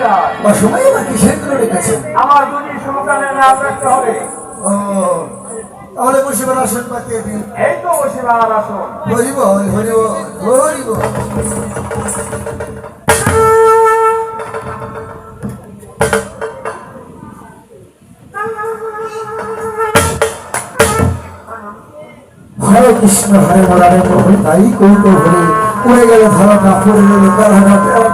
নমস্কার বা কিসের জন্য রেখেছেন? আমার দুটি সমকালের নাম রাখতে হবে। ও তাহলে মুসিবার আসন পাতিয়ে দিন। এই তো বসিবার আসন। হরিব হরিব হরিব হরে কৃষ্ণ হরে মরারে প্রভু তাই কৌত হরে উড়ে গেল ধরাটা পড়ে গেল ধরাটা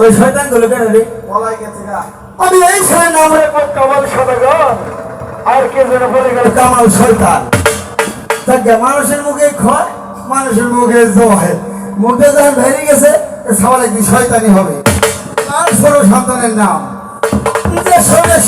ওই শয়তানগুলো কেন রে? আমি এই ছেলের নাম রেখো কামাল সদাগর। আর কে যেন বলে গেল কামাল শয়তান। তাকে মানুষের মুখে খয় মানুষের মুখে জয়। মুখে যখন বেরিয়ে গেছে সবাই কি শয়তানি হবে? আর ছোট সন্তানের নাম। যে সঙ্গে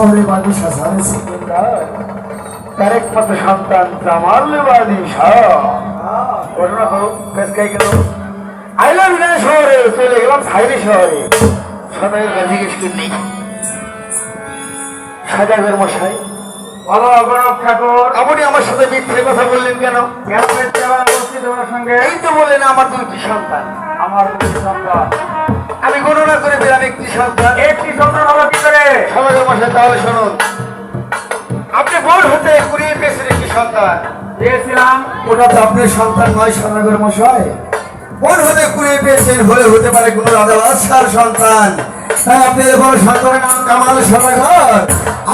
বাড়ি শাসারে সেকেন্ডার তার একমাত্র সন্তান জামাল বাদী ঘটনা করো ফেসকাই গেল। আইলাম না শহরে, চলে গেলাম সাইরি শহরে। সদাগর কাছে জিজ্ঞেস করি সদাগর মশাই আপনি আমার সাথে মিথ্যে কথা বললেন কেন? এই তো বললেন আমার দুটি সন্তান। আমার দুটি সন্তান। আমি গণনা করে পেলাম একটি সন্তান। একটি সন্তান করে সমাজের মশাই তাহলে শুনুন। আপনি বড় হতে কুড়িয়ে পেয়েছেন একটি সন্তান। দিয়েছিলাম ওটা তো আপনার সন্তান নয় মশাই। বড় হতে কুড়িয়ে পেয়েছেন হলে হতে পারে কোনো রাজা বাদশার সন্তান। তাই আপনি বড় সন্তানের নাম কামাল সদাগর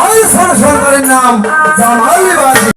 আর সন্তানের নাম জামাল